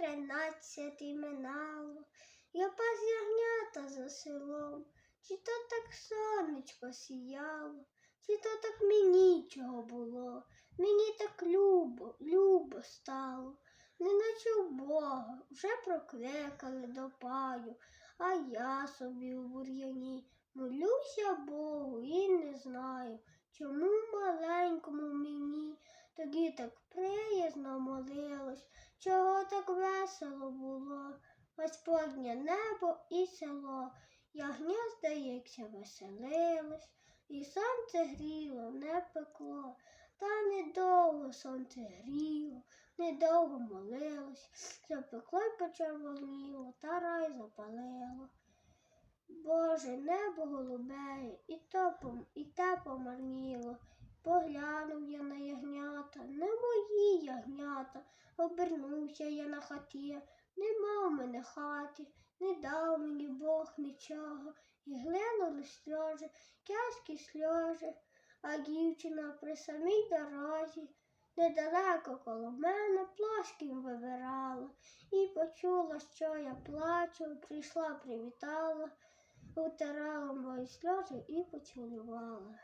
тринадцяти минало, я пас ягнята за селом, чи то так сонечко сіяло, чи то так мені чого було, мені так любо, любо стало, неначе в Бога вже прокликали до паю, а я собі у бур'яні молюся Богу і не знаю, чому маленькому мені тоді так приязно молилось, Господнє небо і село, ягня, здається, веселилось, і сонце гріло, не пекло, та недовго сонце гріло, недовго молилось, запекло й почервоніло, та рай запалило. Боже, небо голубеє, і то і те помарніло. Поглянув я на ягнята, не мої ягнята. Обернувся я на хаті, нема в мене хаті, не дав мені Бог нічого, і глинули сльози, тяжкі сльози, а дівчина при самій дорозі, недалеко коло мене плоским вибирала, і почула, що я плачу, прийшла, привітала, утирала мої сльози і поцілувала.